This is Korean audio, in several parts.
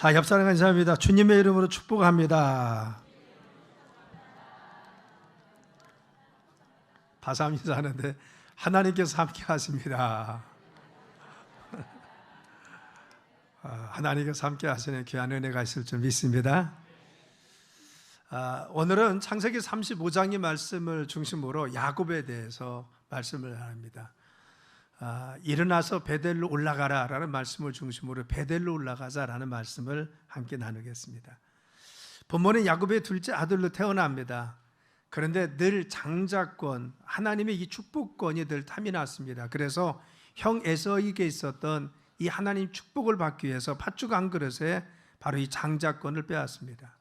자, 옆사람 감사합니다. 주님의 이름으로 축복합니다. 바삼 인사하는데 하나님께서 함께 하십니다. 아, 하나님께서 함께 하시는 귀한 은혜가 있을 줄 믿습니다. 아, 오늘은 창세기 35장의 말씀을 중심으로 야곱에 대해서 말씀을 합니다. 아, 일어나서 베델로 올라가라라는 말씀을 중심으로 베델로 올라가자라는 말씀을 함께 나누겠습니다. 본문은 야곱의 둘째 아들로 태어납니다. 그런데 늘 장자권, 하나님의 이 축복권이 늘 탐이 났습니다. 그래서 형 에서에게 있었던 이 하나님 축복을 받기 위해서 팥죽 한 그릇에 바로 이 장자권을 빼앗습니다.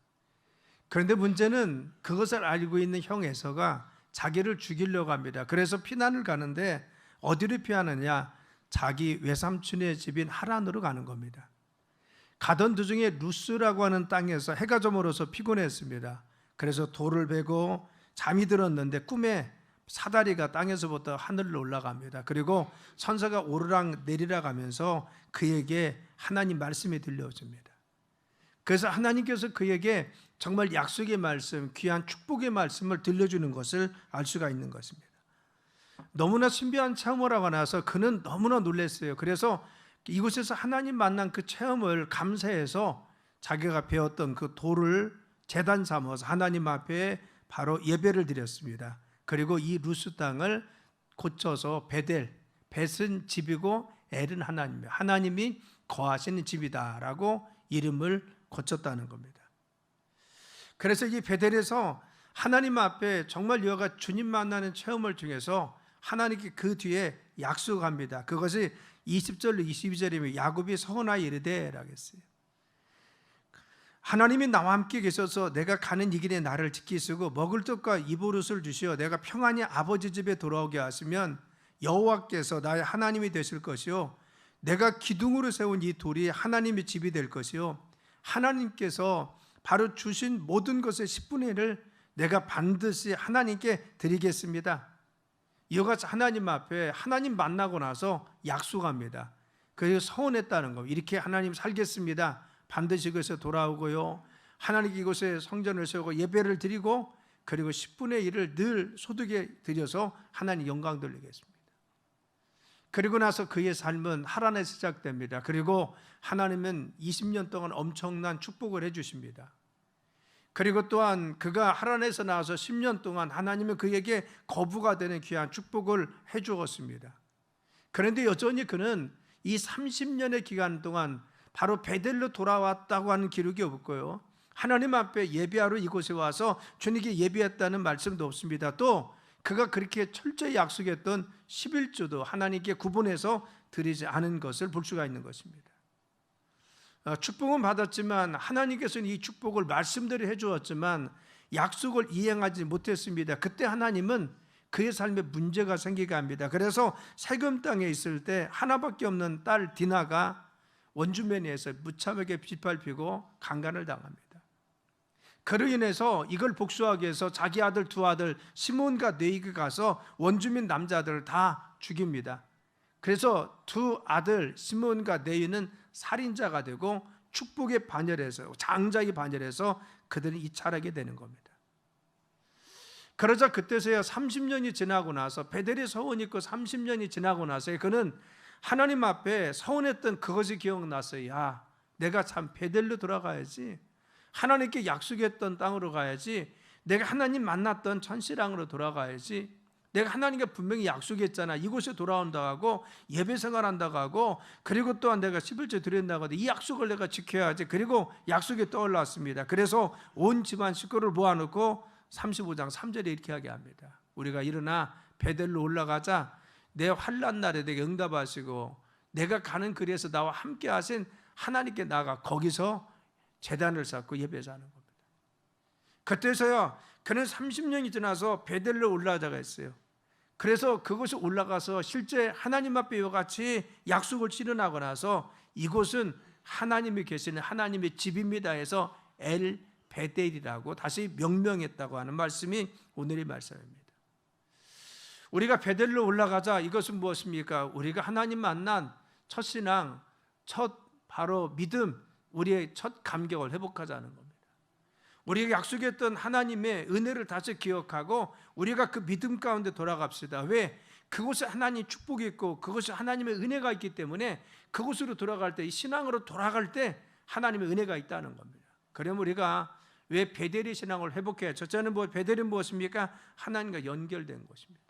그런데 문제는 그것을 알고 있는 형 에서가 자기를 죽이려고 합니다. 그래서 피난을 가는데 어디로 피하느냐? 자기 외삼촌의 집인 하란으로 가는 겁니다. 가던 도중에 루스라고 하는 땅에서 해가 저물어서 피곤했습니다. 그래서 돌을 베고 잠이 들었는데 꿈에 사다리가 땅에서부터 하늘로 올라갑니다. 그리고 천사가 오르락 내리락 하면서 그에게 하나님 말씀이 들려줍니다. 그래서 하나님께서 그에게 정말 약속의 말씀, 귀한 축복의 말씀을 들려주는 것을 알 수가 있는 것입니다. 너무나 신비한 체험을 하고 나서 그는 너무나 놀랐어요. 그래서 이곳에서 하나님 만난 그 체험을 감사해서 자기가 배웠던 그 돌을 재단 삼아서 하나님 앞에 바로 예배를 드렸습니다. 그리고 이 루스 땅을 고쳐서 베델, 벳은 집이고 엘은 하나님, 하나님이 거하시는 집이다라고 이름을 고쳤다는 겁니다. 그래서 이 베델에서 하나님 앞에 정말 여가 주님 만나는 체험을 통해서 하나님께 그 뒤에 약속합니다. 그것이 20절로 22절이면 야곱이 서원하여 이르되 라고 했어요. 하나님이 나와 함께 계셔서 내가 가는 이 길에 나를 지키시고 먹을 떡과 옷을 주시어 내가 평안히 아버지 집에 돌아오게 하시면 여호와께서 나의 하나님이 되실 것이요 내가 기둥으로 세운 이 돌이 하나님의 집이 될 것이요 하나님께서 바로 주신 모든 것의 10분의 1을 내가 반드시 하나님께 드리겠습니다. 같이 하나님 앞에 하나님 만나고 나서 약속합니다. 그래서 서원했다는 거. 이렇게 하나님 살겠습니다. 반드시 그것에 돌아오고요. 하나님 이곳에 성전을 세우고 예배를 드리고 그리고 10분의 1을 늘 소득에 들여서 하나님 영광 돌리겠습니다. 그리고 나서 그의 삶은 하란에 시작됩니다. 그리고 하나님은 20년 동안 엄청난 축복을 해 주십니다. 그리고 또한 그가 하란에서 나와서 10년 동안 하나님은 그에게 거부가 되는 귀한 축복을 해 주었습니다. 그런데 여전히 그는 이 30년의 기간 동안 바로 베델로 돌아왔다고 하는 기록이 없고요. 하나님 앞에 예배하러 이곳에 와서 주님께 예배했다는 말씀도 없습니다. 또 그가 그렇게 철저히 약속했던 11조도 하나님께 구분해서 드리지 않은 것을 볼 수가 있는 것입니다. 어, 축복은 받았지만 하나님께서는 이 축복을 말씀대로 해주었지만 약속을 이행하지 못했습니다. 그때 하나님은 그의 삶에 문제가 생기게 합니다. 그래서 세금 땅에 있을 때 하나밖에 없는 딸 디나가 원주민에서 무참하게 짓밟히고 강간을 당합니다. 그로 인해서 이걸 복수하기 위해서 자기 아들 두 아들 시몬과 네이가 가서 원주민 남자들을 다 죽입니다. 그래서 두 아들 시몬과 네이는 살인자가 되고 축복의 반열에서 장자의 반열에서 그들이 이탈하게 되는 겁니다. 그러자 그때서야 30년이 지나고 나서 베델의 서원 있고 30년이 지나고 나서 그는 하나님 앞에 서원했던 그것이 기억났어요. 야, 내가 참 베델로 돌아가야지. 하나님께 약속했던 땅으로 가야지. 내가 하나님 만났던 천시랑으로 돌아가야지. 내가 하나님께 분명히 약속했잖아. 이곳에 돌아온다고 하고 예배 생활한다고 하고 그리고 또한 내가 11조 드린다고 하고 이 약속을 내가 지켜야지. 그리고 약속이 떠올랐습니다. 그래서 온 집안 식구를 모아놓고 35장 3절에 이렇게 하게 합니다. 우리가 일어나 베델로 올라가자 내 환란 날에 내게 응답하시고 내가 가는 길에서 나와 함께 하신 하나님께 나가 거기서 재단을 쌓고 예배자는 겁니다. 그때서야 그는 30년이 지나서 베델로 올라가자가 했어요. 그래서 그곳에 올라가서 실제 하나님 앞에 이와 같이 약속을 실현하고 나서 이곳은 하나님이 계시는 하나님의 집입니다 해서 엘 베델이라고 다시 명명했다고 하는 말씀이 오늘의 말씀입니다. 우리가 베델로 올라가자 이것은 무엇입니까? 우리가 하나님 만난 첫 신앙, 첫 바로 믿음, 우리의 첫 감격을 회복하자는 겁니다. 우리에게 약속했던 하나님의 은혜를 다시 기억하고 우리가 그 믿음 가운데 돌아갑시다. 왜? 그곳에 하나님 축복이 있고 그곳에 하나님의 은혜가 있기 때문에 그곳으로 돌아갈 때 이 신앙으로 돌아갈 때 하나님의 은혜가 있다는 겁니다. 그럼 우리가 왜 베델의 신앙을 회복해야? 첫째는 뭐 베델은 무엇입니까? 하나님과 연결된 것입니다.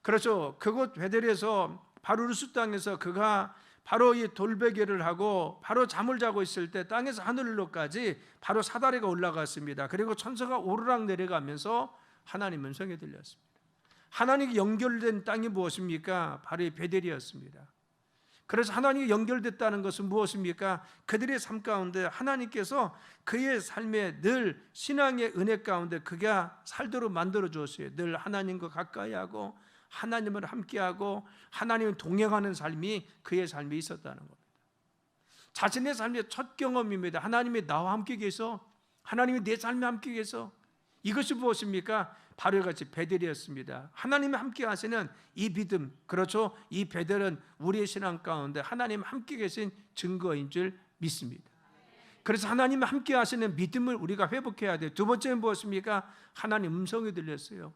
그렇죠. 그곳 베델에서 바로 루스 땅에서 그가 바로 이 돌베개를 하고 바로 잠을 자고 있을 때 땅에서 하늘로까지 바로 사다리가 올라갔습니다. 그리고 천사가 오르락 내려가면서 하나님 음성이 들렸습니다. 하나님께 연결된 땅이 무엇입니까? 바로 이 베델이었습니다. 그래서 하나님이 연결됐다는 것은 무엇입니까? 그들의 삶 가운데 하나님께서 그의 삶에 늘 신앙의 은혜 가운데 그가 살도록 만들어 주었어요. 늘 하나님과 가까이 하고 하나님을 함께하고 하나님을 동행하는 삶이 그의 삶에 있었다는 겁니다. 자신의 삶의 첫 경험입니다. 하나님이 나와 함께 계셔. 하나님이 내 삶에 함께 계셔. 이것이 무엇입니까? 바로 같이 베델이었습니다. 하나님이 함께 하시는 이 믿음, 그렇죠? 이 베델은 우리의 신앙 가운데 하나님 함께 계신 증거인 줄 믿습니다. 그래서 하나님 함께 하시는 믿음을 우리가 회복해야 돼요. 두 번째는 무엇입니까? 하나님 음성이 들렸어요.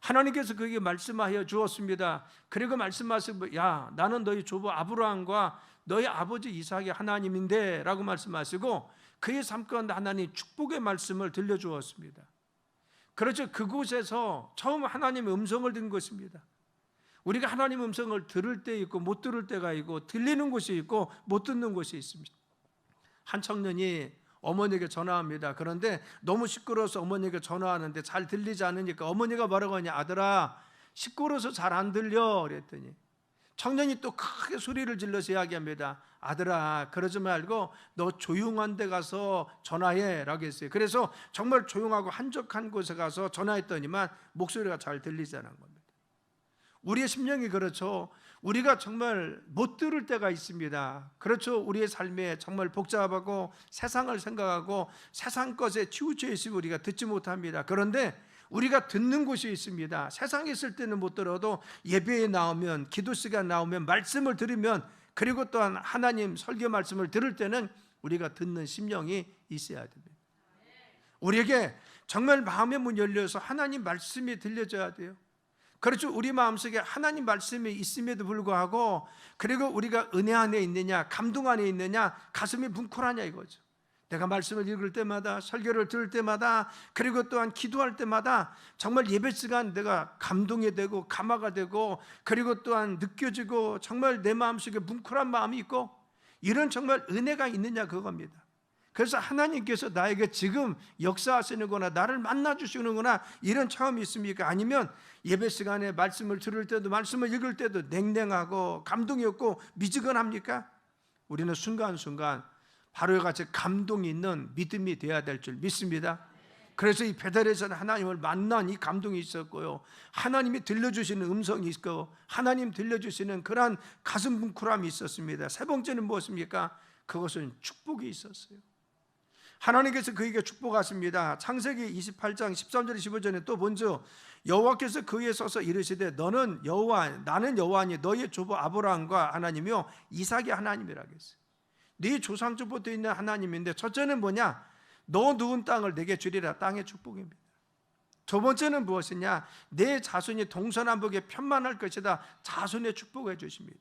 하나님께서 그에게 말씀하여 주었습니다. 그리고 말씀하시고 야 나는 너희 조부 아브라함과 너희 아버지 이삭의 하나님인데라고 말씀하시고 그의 삶 가운데 하나님 축복의 말씀을 들려주었습니다. 그렇죠. 그곳에서 처음 하나님의 음성을 듣는 것입니다. 우리가 하나님 음성을 들을 때 있고 못 들을 때가 있고 들리는 곳이 있고 못 듣는 곳이 있습니다. 한 청년이 어머니에게 전화합니다. 그런데 너무 시끄러워서 어머니에게 전화하는데 잘 들리지 않으니까 어머니가 뭐라고 하냐 아들아 시끄러워서 잘 안 들려 그랬더니 청년이 또 크게 소리를 질러서 이야기합니다. 아들아 그러지 말고 너 조용한 데 가서 전화해 라고 했어요. 그래서 정말 조용하고 한적한 곳에 가서 전화했더니만 목소리가 잘 들리지 않은 겁니다. 우리의 심령이 그렇죠. 우리가 정말 못 들을 때가 있습니다. 그렇죠. 우리의 삶에 정말 복잡하고 세상을 생각하고 세상 것에 치우쳐 있으면 우리가 듣지 못합니다. 그런데 우리가 듣는 곳이 있습니다. 세상에 있을 때는 못 들어도 예배에 나오면 기도 시간 나오면 말씀을 들으면 그리고 또한 하나님 설교 말씀을 들을 때는 우리가 듣는 심령이 있어야 됩니다. 우리에게 정말 마음의 문 열려서 하나님 말씀이 들려져야 돼요. 그렇죠. 우리 마음속에 하나님 말씀이 있음에도 불구하고 그리고 우리가 은혜 안에 있느냐, 감동 안에 있느냐, 가슴이 뭉클하냐 이거죠. 내가 말씀을 읽을 때마다 설교를 들을 때마다 그리고 또한 기도할 때마다 정말 예배 시간 내가 감동이 되고 감화가 되고 그리고 또한 느껴지고 정말 내 마음속에 뭉클한 마음이 있고 이런 정말 은혜가 있느냐 그겁니다. 그래서 하나님께서 나에게 지금 역사하시는 거나 나를 만나 주시는 거나 이런 처음이 있습니까? 아니면 예배 시간에 말씀을 들을 때도 말씀을 읽을 때도 냉랭하고 감동이 없고 미지근합니까? 우리는 순간순간 바로 같이 감동이 있는 믿음이 되어야 될 줄 믿습니다. 그래서 이 베델에서는 하나님을 만난 이 감동이 있었고요. 하나님이 들려주시는 음성이 있고 하나님 들려주시는 그러한 가슴 뭉클함이 있었습니다. 세 번째는 무엇입니까? 그것은 축복이 있었어요. 하나님께서 그에게 축복하십니다. 창세기 28장 13절 15절에 또 먼저 여호와께서 그에 서서 이르시되 너는 여호와 나는 여호와니 너의 조부 아브라함과 하나님이요 이삭의 하나님이라 했어요. 네 조상주부터 있는 하나님인데 첫째는 뭐냐? 너 누운 땅을 내게 주리라 땅의 축복입니다. 두 번째는 무엇이냐? 내 자손이 동서남북에 편만할 것이다. 자손의 축복을 주십니다.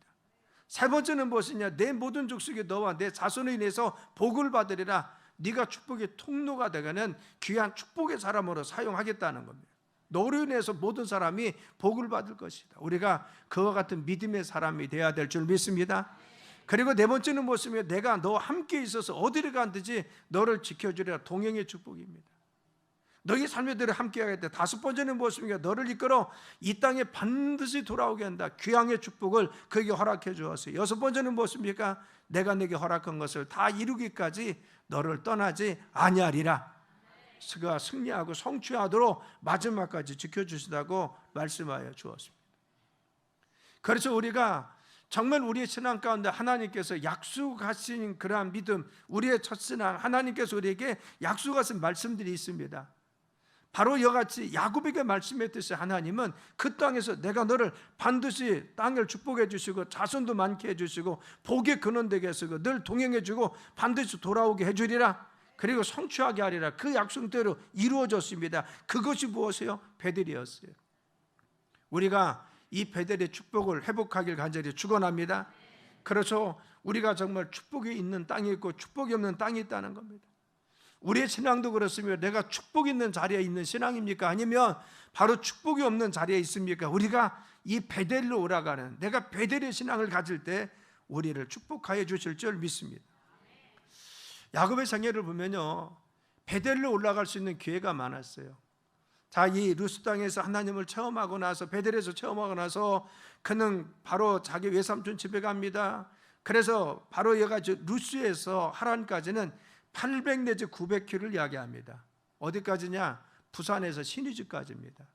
세 번째는 무엇이냐? 내 모든 족속이 너와 내 자손을 인해서 복을 받으리라. 네가 축복의 통로가 되가는 귀한 축복의 사람으로 사용하겠다는 겁니다. 너로 인해서 모든 사람이 복을 받을 것이다. 우리가 그와 같은 믿음의 사람이 되어야 될 줄 믿습니다. 그리고 네 번째는 무엇이며 내가 너 함께 있어서 어디를 간든지 너를 지켜주리라 동행의 축복입니다. 너희 삶의 들을 함께 하겠다. 다섯 번째는 무엇입니까? 너를 이끌어 이 땅에 반드시 돌아오게 한다. 귀향의 축복을 그에게 허락해 주었어요. 여섯 번째는 무엇입니까? 내가 내게 허락한 것을 다 이루기까지 너를 떠나지 아니하리라. 그가 승리하고 성취하도록 마지막까지 지켜주시다고 말씀하여 주었습니다. 그래서 우리가 정말 우리의 신앙 가운데 하나님께서 약속하신 그러한 믿음, 우리의 첫 신앙, 하나님께서 우리에게 약속하신 말씀들이 있습니다. 바로 이같이 야곱에게 말씀했듯이 하나님은 그 땅에서 내가 너를 반드시 땅을 축복해 주시고 자손도 많게 해 주시고 복의 근원 되게 하시고 늘 동행해 주고 반드시 돌아오게 해 주리라. 그리고 성취하게 하리라. 그 약속대로 이루어졌습니다. 그것이 무엇이요? 베델이었어요. 우리가 이 베델의 축복을 회복하길 간절히 축원합니다. 그래서 우리가 정말 축복이 있는 땅이 있고 축복이 없는 땅이 있다는 겁니다. 우리의 신앙도 그렇습니다. 내가 축복 있는 자리에 있는 신앙입니까? 아니면 바로 축복이 없는 자리에 있습니까? 우리가 이 베델로 오라가는 내가 베델의 신앙을 가질 때 우리를 축복하여 주실 줄 믿습니다. 야곱의 생애를 보면요. 베델로 올라갈 수 있는 기회가 많았어요. 자, 이 루스 땅에서 하나님을 체험하고 나서 베델에서 체험하고 나서 그는 바로 자기 외삼촌 집에 갑니다. 그래서 바로 얘가 저 루스에서 하란까지는 800 내지 900km를 이야기합니다. 어디까지냐? 부산에서 신의주까지입니다.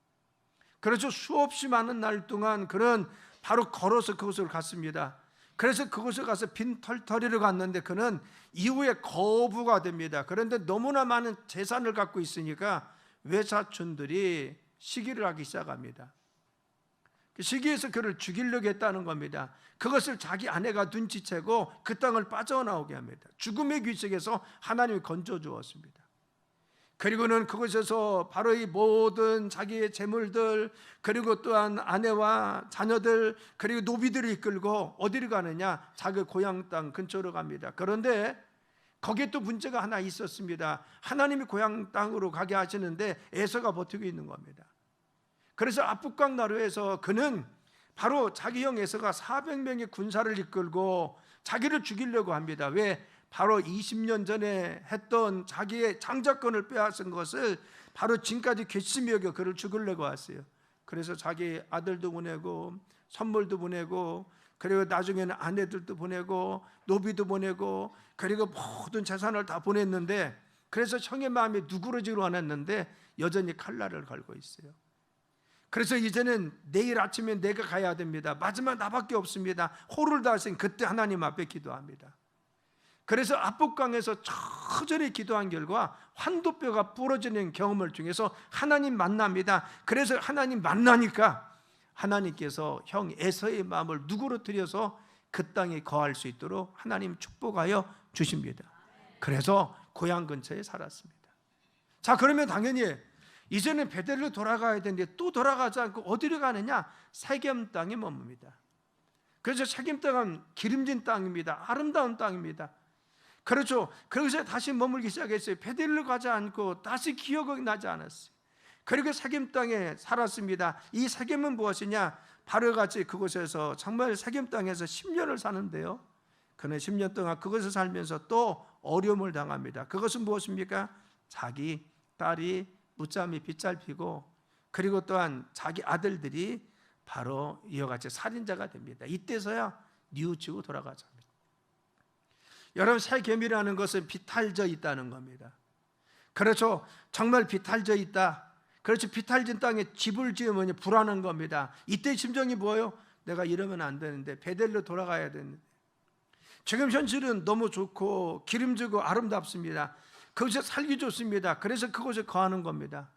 그래서 수없이 많은 날 동안 그는 바로 걸어서 그곳을 갔습니다. 그래서 그곳에 가서 빈 털터리를 갔는데 그는 이후에 거부가 됩니다. 그런데 너무나 많은 재산을 갖고 있으니까 외사촌들이 시기를 하기 시작합니다. 그 시기에서 그를 죽이려고 했다는 겁니다. 그것을 자기 아내가 눈치채고 그 땅을 빠져나오게 합니다. 죽음의 귀색에서 하나님이 건져 주었습니다. 그리고는 그곳에서 바로 이 모든 자기의 재물들 그리고 또한 아내와 자녀들 그리고 노비들을 이끌고 어디를 가느냐 자기 고향 땅 근처로 갑니다. 그런데 거기에 또 문제가 하나 있었습니다. 하나님이 고향 땅으로 가게 하시는데 에서가 버티고 있는 겁니다. 그래서 압북강 나루에서 그는 바로 자기 형 에서가 400명의 군사를 이끌고 자기를 죽이려고 합니다. 왜? 바로 20년 전에 했던 자기의 장자권을 빼앗은 것을 바로 지금까지 괘씸히 여겨 그를 죽이려고 왔어요. 그래서 자기 아들도 보내고 선물도 보내고 그리고 나중에는 아내들도 보내고 노비도 보내고 그리고 모든 재산을 다 보냈는데 그래서 형의 마음이 누그러지로 않았는데 여전히 칼날을 걸고 있어요. 그래서 이제는 내일 아침에 내가 가야 됩니다. 마지막 나밖에 없습니다. 호를 다하신 그때 하나님 앞에 기도합니다. 그래서 압북강에서 처절히 기도한 결과 환도뼈가 부러지는 경험을 통해서 하나님 만납니다. 그래서 하나님 만나니까 하나님께서 형 에서의 마음을 누구로뜨려서 그 땅에 거할 수 있도록 하나님 축복하여 주십니다. 그래서 고향 근처에 살았습니다. 자 그러면 당연히 이제는 베델로 돌아가야 되는데 또 돌아가지 않고 어디로 가느냐? 세겜 땅에 머뭅니다. 그래서 세겜 땅은 기름진 땅입니다. 아름다운 땅입니다. 그렇죠. 그래서 다시 머물기 시작했어요. 베델로 가지 않고 다시 기억이 나지 않았어요. 그리고 세겜 땅에 살았습니다. 이 세겜은 무엇이냐? 바로 같이 그곳에서 정말 세겜 땅에서 10년을 사는데요. 그는 10년 동안 그것을 살면서 또 어려움을 당합니다. 그것은 무엇입니까? 자기 딸이 무짬이 빗잘피고 그리고 또한 자기 아들들이 바로 이와 같이 살인자가 됩니다. 이때서야 뉘우치고 돌아가자. 여러분 세겜이라는 것은 비탈져 있다는 겁니다. 그렇죠. 정말 비탈져 있다. 그렇죠. 비탈진 땅에 집을 지으면 불안한 겁니다. 이때 심정이 뭐예요? 내가 이러면 안 되는데 베델로 돌아가야 되는데 지금 현실은 너무 좋고 기름지고 아름답습니다. 그곳에 살기 좋습니다. 그래서 그곳에 거하는 겁니다.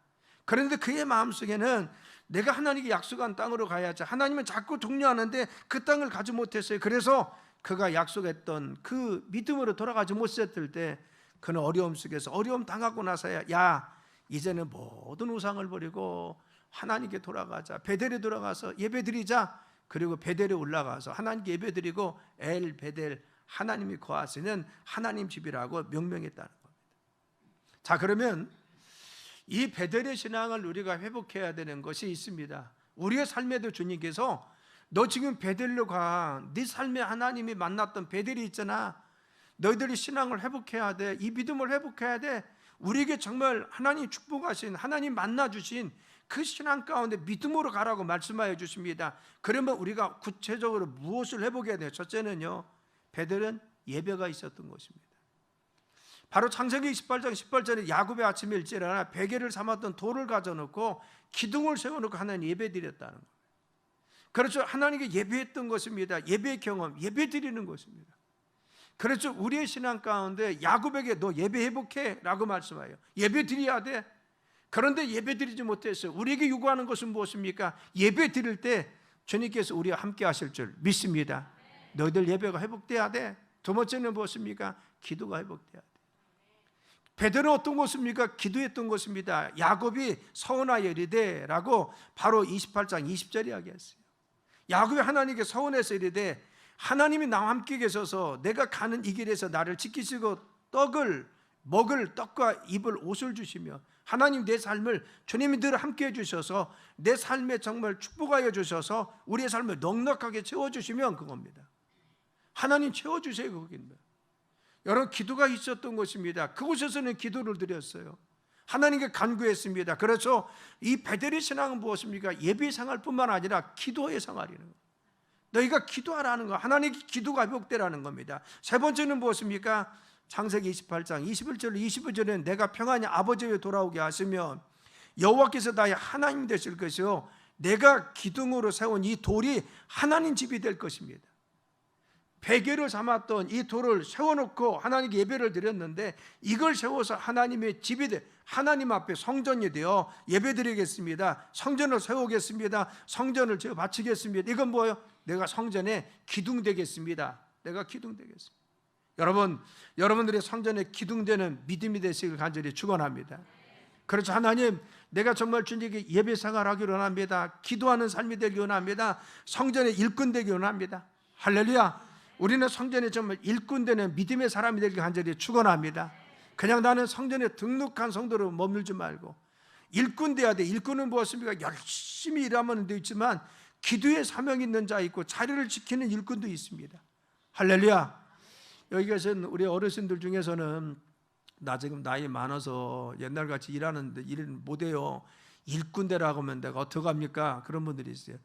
그런데 그의 마음속에는 내가 하나님께 약속한 땅으로 가야지. 하나님은 자꾸 독려하는데 그 땅을 가지 못했어요. 그래서 그가 약속했던 그 믿음으로 돌아가지 못했을 때 그는 어려움 속에서 어려움 당하고 나서야 야 이제는 모든 우상을 버리고 하나님께 돌아가자. 베델에 돌아가서 예배드리자. 그리고 베델에 올라가서 하나님께 예배드리고 엘 베델 하나님이 거하시는 하나님 집이라고 명명했다는 겁니다. 자 그러면 이 베델의 신앙을 우리가 회복해야 되는 것이 있습니다. 우리의 삶에도 주님께서 너 지금 베델로 가. 네 삶에 하나님이 만났던 베델이 있잖아. 너희들이 신앙을 회복해야 돼. 이 믿음을 회복해야 돼. 우리에게 정말 하나님 축복하신 하나님 만나 주신 그 신앙 가운데 믿음으로 가라고 말씀하여 주십니다. 그러면 우리가 구체적으로 무엇을 회복해야 돼요? 첫째는요. 베델은 예배가 있었던 것입니다. 바로 창세기 28장 18절에 야곱의 아침에 일찍 일어나 베개를 삼았던 돌을 가져놓고 기둥을 세워놓고 하나님 예배 드렸다는 거예요. 그렇죠. 하나님께 예배했던 것입니다. 예배 경험, 예배 드리는 것입니다. 그렇죠. 우리의 신앙 가운데 야곱에게 너 예배 회복해 라고 말씀해요. 예배 드려야 돼. 그런데 예배 드리지 못했어요. 우리에게 요구하는 것은 무엇입니까? 예배 드릴 때 주님께서 우리와 함께 하실 줄 믿습니다. 너희들 예배가 회복돼야 돼. 두 번째는 무엇입니까? 기도가 회복돼야 돼. 베드로는 어떤 것입니까? 기도했던 것입니다. 야곱이 서운하여 이르되라고 바로 28장 20절에 이야기했어요. 야곱이 하나님께 서운해서 이르되 하나님이 나와 함께 계셔서 내가 가는 이 길에서 나를 지키시고 떡을 먹을 떡과 입을 옷을 주시며 하나님 내 삶을 주님이 늘 함께 해주셔서 내 삶에 정말 축복하여 주셔서 우리의 삶을 넉넉하게 채워주시면 그겁니다. 하나님 채워주세요 그겁니다. 여러분 기도가 있었던 것입니다. 그곳에서는 기도를 드렸어요. 하나님께 간구했습니다. 그래서 이 베델의 신앙은 무엇입니까? 예배 생활 뿐만 아니라 기도의 생활이는 거예요. 너희가 기도하라는 거, 하나님 기도가 회복되라는 겁니다. 세 번째는 무엇입니까? 창세기 28장 21절 22절에 내가 평안히 아버지에 돌아오게 하시면 여호와께서 나의 하나님 되실 것이요 내가 기둥으로 세운 이 돌이 하나님 집이 될 것입니다. 베개를 삼았던 이 돌을 세워놓고 하나님께 예배를 드렸는데 이걸 세워서 하나님의 집이 돼 하나님 앞에 성전이 되어 예배드리겠습니다. 성전을 세우겠습니다. 성전을 제가 바치겠습니다. 이건 뭐예요? 내가 성전에 기둥 되겠습니다. 내가 기둥 되겠습니다. 여러분, 여러분들의 성전에 기둥되는 믿음이 되시길 간절히 축원합니다. 그렇죠 하나님, 내가 정말 주님께 예배 생활하기를 원합니다. 기도하는 삶이 되기 원합니다. 성전의 일꾼 되기 원합니다. 할렐루야. 우리는 성전에 정말 일꾼되는 믿음의 사람이 되길 간절히 축원합니다. 그냥 나는 성전에 등록한 성도로 머물지 말고 일꾼 돼야 돼. 일꾼은 무엇입니까? 열심히 일하면 돼 있지만 기도의 사명 있는 자 있고 자리를 지키는 일꾼도 있습니다. 할렐루야. 여기 계신 우리 어르신들 중에서는 나 지금 나이 많아서 옛날같이 일하는데 일 못해요. 일꾼대라고 하면 내가 어떡합니까? 그런 분들이 있어요.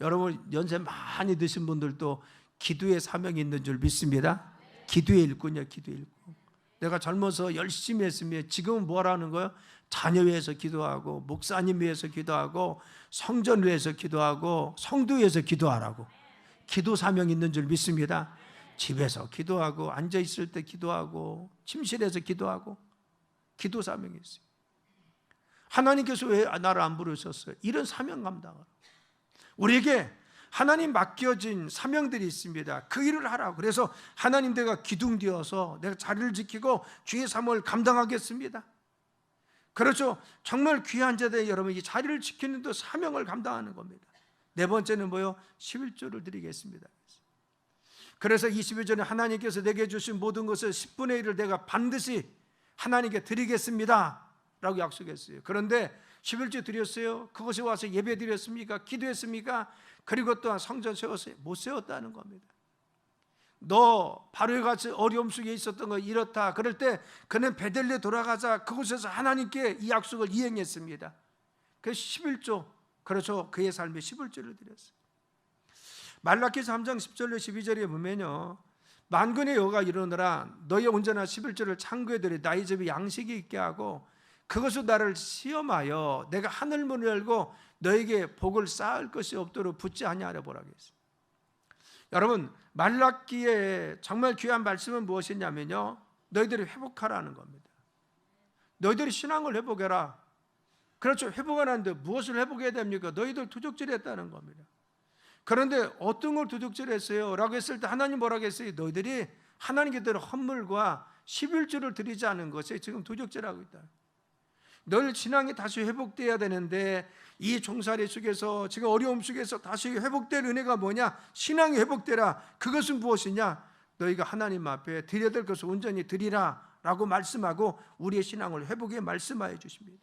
여러분 연세 많이 드신 분들도 기도의 사명이 있는 줄 믿습니다. 기도의 일꾼이야, 기도의 일꾼. 내가 젊어서 열심히 했으면 지금은 뭐라는 거예요? 자녀 위해서 기도하고 목사님 위해서 기도하고 성전 위해서 기도하고 성도 위해서 기도하라고. 기도 사명 있는 줄 믿습니다. 집에서 기도하고 앉아 있을 때 기도하고 침실에서 기도하고 기도 사명이 있어요. 하나님께서 왜 나를 안 부르셨어요? 이런 사명 감당을. 우리에게 하나님 맡겨진 사명들이 있습니다. 그 일을 하라고. 그래서 하나님 내가 기둥되어서 내가 자리를 지키고 주의 사명을 감당하겠습니다. 그렇죠. 정말 귀한 자들 여러분 이 자리를 지키는 데 사명을 감당하는 겁니다. 네 번째는 뭐요? 11조를 드리겠습니다. 그래서 22절에 하나님께서 내게 주신 모든 것을 10분의 1을 내가 반드시 하나님께 드리겠습니다. 라고 약속했어요. 그런데 11조 드렸어요. 그것에 와서 예배 드렸습니까? 기도했습니까? 그리고 또한 성전 세웠어요. 못 세웠다는 겁니다. 너 바로에 같이 어려움 속에 있었던 거 이렇다. 그럴 때 그는 베델레 돌아가자 그곳에서 하나님께 이 약속을 이행했습니다. 그 11조 그렇죠. 그의 삶에 11조를 드렸어요. 말라기서 3장 10절로 12절에 보면요. 만군의 여호가 이르노라 너희 온전한 11조를 창고에 들이 나의 집에 양식이 있게 하고 그것을 나를 시험하여 내가 하늘 문을 열고 너에게 복을 쌓을 것이 없도록 붙지 아니하려 보라 했어요. 여러분 말라기에 정말 귀한 말씀은 무엇이냐면요. 너희들이 회복하라는 겁니다. 너희들이 신앙을 회복해라. 그렇죠. 회복하는데 무엇을 회복해야 됩니까? 너희들 도적질했다는 겁니다. 그런데 어떤 걸 도둑질했어요? 라고 했을 때 하나님 뭐라고 했어요? 너희들이 하나님께 대로 헌물과 11조를 드리지 않은 것에 지금 도적질하고 있다. 널 신앙이 다시 회복돼야 되는데 이 종살이 속에서 지금 어려움 속에서 다시 회복될 은혜가 뭐냐? 신앙이 회복되라. 그것은 무엇이냐? 너희가 하나님 앞에 드려야 될 것을 온전히 드리라 라고 말씀하고 우리의 신앙을 회복해 말씀하여 주십니다.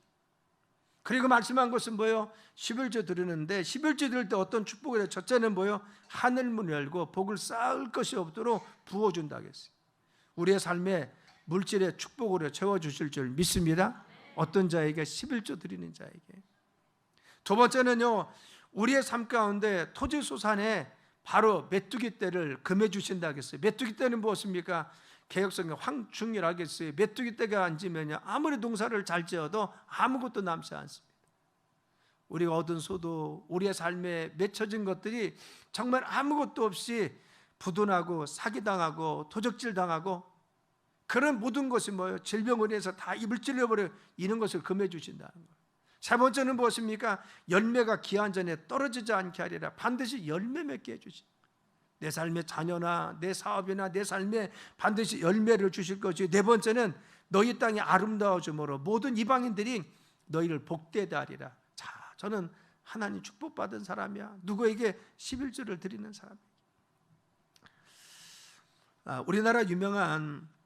그리고 말씀한 것은 뭐예요? 11조 드리는데 11조 드릴 때 어떤 축복을 해요? 첫째는 뭐예요? 하늘 문 열고 복을 쌓을 것이 없도록 부어준다 했어요. 우리의 삶에 물질의 축복으로 채워주실 줄 믿습니다. 어떤 자에게 11조 드리는 자에게. 두 번째는요. 우리의 삶 가운데 토지 소산에 바로 메뚜기 떼를 금해 주신다 했어요. 메뚜기 떼는 무엇입니까? 개혁성경 황충이라겠어요. 메뚜기 떼가 앉으면요 아무리 농사를 잘 지어도 아무것도 남지 않습니다. 우리가 얻은 소도 우리의 삶에 맺혀진 것들이 정말 아무것도 없이 부도나고 사기당하고 도적질 당하고 그런 모든 것이 뭐예요? 질병을 해서 다 입을 찔려버려 이런 것을 금해 주신다는 거예요. 세 번째는 무엇입니까? 열매가 기한 전에 떨어지지 않게 하리라. 반드시 열매 맺게 해주시. 내 삶의 자녀나 내 사업이나 내 삶에 반드시 열매를 주실 것이요. 네 번째는 너희 땅이 아름다워짐으로 모든 이방인들이 너희를 복되다 하리라. 자, 저는 하나님 축복받은 사람이야. 누구에게 11주를 드리는 사람. 아, 우리나라 유명한 음,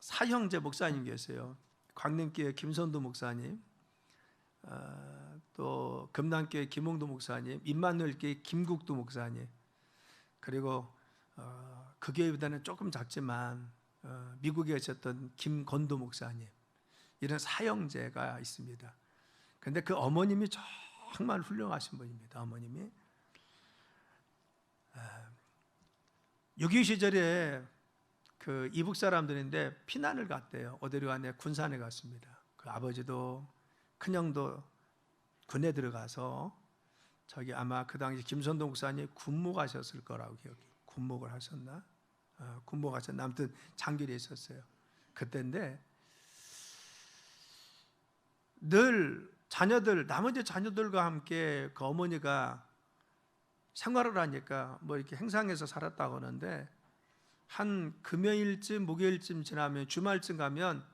사형제 목사님 계세요. 광림교회 김선도 목사님, 어, 또 금남교회 김홍도 목사님, 임마누엘교회 김국도 목사님, 그리고 어, 그 교회보다는 조금 작지만 어, 미국에 계셨던 김건도 목사님 이런 사형제가 있습니다. 근데 그 어머님이 정말 훌륭하신 분입니다. 어머님이 6.25 시절에 그 이북 사람들인데 피난을 갔대요. 어디로 갔냐? 군산에 갔습니다. 그 아버지도 큰형도 군에 들어가서 저기 아마 그 당시 김선동 목사님 군목하셨을 거라고 기억이. 군목을 하셨나? 어, 군목하셨나? 아무튼 장길에 있었어요. 그때인데 늘 자녀들 나머지 자녀들과 함께 그 어머니가 생활을 하니까 뭐 이렇게 행상해서 살았다고 하는데 한 금요일쯤 목요일쯤 지나면 주말쯤 가면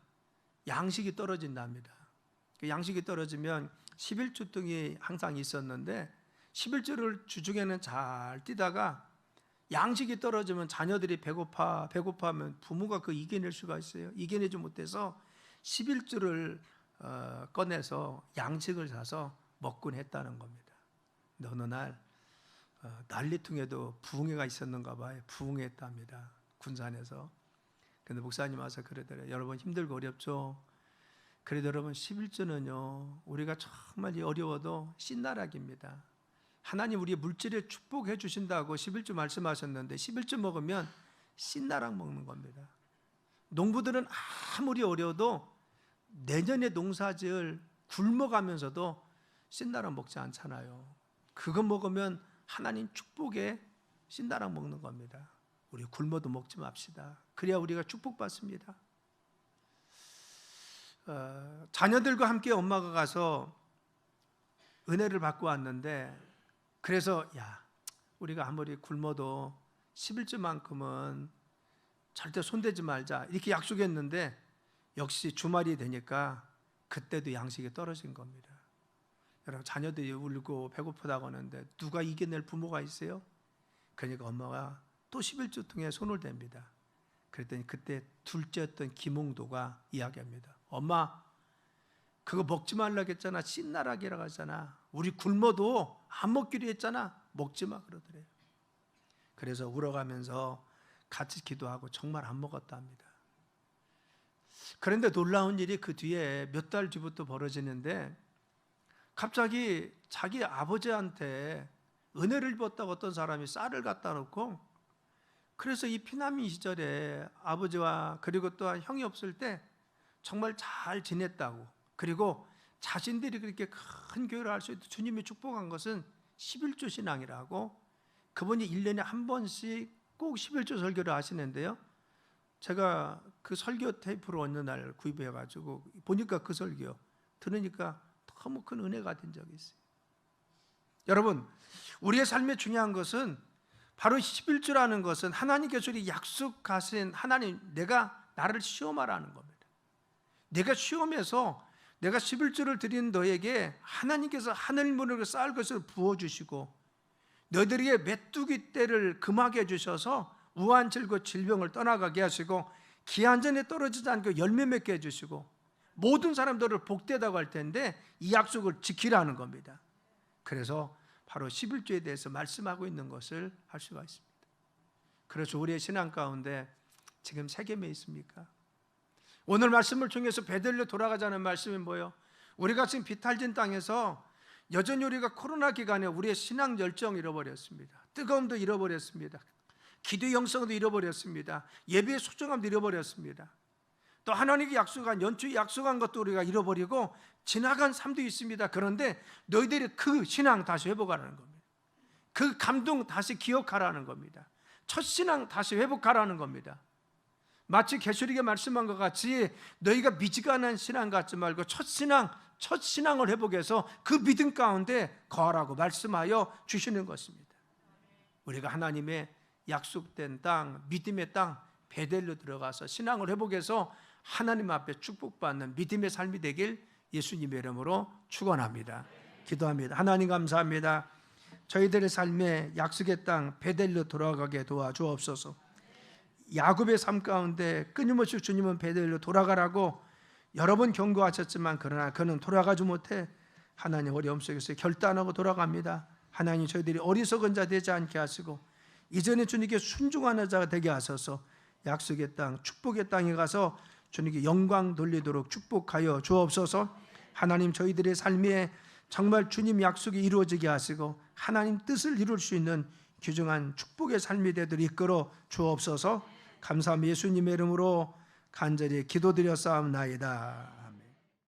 양식이 떨어진답니다. 그 양식이 떨어지면 11주 등이 항상 있었는데 11주를 주중에는 잘 뛰다가 양식이 떨어지면 자녀들이 배고파 배고파하면 부모가 그 이겨낼 수가 있어요. 이겨내지 못해서 11주를 어, 꺼내서 양식을 사서 먹곤 했다는 겁니다. 어느 날 어, 난리통에도 부흥회가 있었는가 봐요. 부흥했답니다. 군산에서. 근데 목사님 와서 그러더래요. 여러분 힘들고 어렵죠? 그래도 여러분 11조는요. 우리가 정말 어려워도 신나락입니다. 하나님 우리 물질에 축복해 주신다고 11조 말씀하셨는데 11조 먹으면 신나락 먹는 겁니다. 농부들은 아무리 어려워도 내년에 농사지을 굶어가면서도 신나락 먹지 않잖아요. 그거 먹으면 하나님 축복에 신나락 먹는 겁니다. 우리 굶어도 먹지 맙시다. 그래야 우리가 축복받습니다. 어, 자녀들과 함께 엄마가 가서 은혜를 받고 왔는데 그래서 야 우리가 아무리 굶어도 11주만큼은 절대 손대지 말자 이렇게 약속했는데 역시 주말이 되니까 그때도 양식이 떨어진 겁니다. 여러분 자녀들이 울고 배고프다고 하는데 누가 이겨낼 부모가 있어요? 그러니까 엄마가 또 11주 통에 손을 댑니다. 그랬더니 그때 둘째였던 김홍도가 이야기합니다. 엄마 그거 먹지 말라고 했잖아. 신나락이라고 하잖아. 우리 굶어도 안 먹기로 했잖아. 먹지 마 그러더래요. 그래서 울어가면서 같이 기도하고 정말 안 먹었답니다. 그런데 놀라운 일이 그 뒤에 몇 달 뒤부터 벌어지는데 갑자기 자기 아버지한테 은혜를 입었다고 어떤 사람이 쌀을 갖다 놓고 그래서 이 피난민 시절에 아버지와 그리고 또한 형이 없을 때 정말 잘 지냈다고 그리고 자신들이 그렇게 큰 교회를 할 수 있도록 주님이 축복한 것은 11조 신앙이라고 그분이 1년에 한 번씩 꼭 11조 설교를 하시는데요. 제가 그 설교 테이프를 어느 날 구입해 가지고 보니까 그 설교 들으니까 너무 큰 은혜가 된 적이 있어요. 여러분, 우리의 삶에 중요한 것은 바로 11주라는 것은 하나님께서 우리 약속하신 하나님 내가 나를 시험하라는 겁니다. 내가 시험해서 내가 11주를 드린 너에게 하나님께서 하늘 문으로 쌓을 것을 부어 주시고 너희들에게 메뚜기 떼를 금하게 해 주셔서 우한질과 질병을 떠나가게 하시고 기한 전에 떨어지지 않고 열매 맺게 해 주시고 모든 사람들을 복되다고 할 텐데 이 약속을 지키라는 겁니다. 그래서 바로 11조에 대해서 말씀하고 있는 것을 할 수가 있습니다. 그래서 우리의 신앙 가운데 지금 세 개매 있습니까? 오늘 말씀을 통해서 베들레 돌아가자는 말씀이 뭐예요? 우리가 지금 비탈진 땅에서 여전히 우리가 코로나 기간에 우리의 신앙 열정 잃어버렸습니다. 뜨거움도 잃어버렸습니다. 기도 영성도 잃어버렸습니다. 예배의 소중함도 잃어버렸습니다. 또 하나님께 약속한 연초에 약속한 것도 우리가 잃어버리고 지나간 삶도 있습니다. 그런데 너희들이 그 신앙 다시 회복하라는 겁니다. 그 감동 다시 기억하라는 겁니다. 첫 신앙 다시 회복하라는 겁니다. 마치 개수리가 말씀한 것 같이 너희가 미지근한 신앙 갖지 말고 첫 신앙 첫 신앙을 회복해서 그 믿음 가운데 거하라고 말씀하여 주시는 것입니다. 우리가 하나님의 약속된 땅, 믿음의 땅 베델로 들어가서 신앙을 회복해서 하나님 앞에 축복받는 믿음의 삶이 되길 예수님의 이름으로 축원합니다. 기도합니다. 하나님 감사합니다. 저희들의 삶에 약속의 땅 베델로 돌아가게 도와주옵소서. 야곱의 삶 가운데 끊임없이 주님은 베델로 돌아가라고 여러 번 경고하셨지만 그러나 그는 돌아가지 못해 하나님 어려움 속에서 결단하고 돌아갑니다. 하나님 저희들이 어리석은 자 되지 않게 하시고 이전에 주님께 순종하는 자가 되게 하소서. 약속의 땅, 축복의 땅에 가서 주님께 영광 돌리도록 축복하여 주옵소서. 하나님 저희들의 삶에 정말 주님 약속이 이루어지게 하시고 하나님 뜻을 이룰 수 있는 귀중한 축복의 삶이 되도록 이끌어 주옵소서. 감사함 예수님의 이름으로 간절히 기도드려 싸움나이다.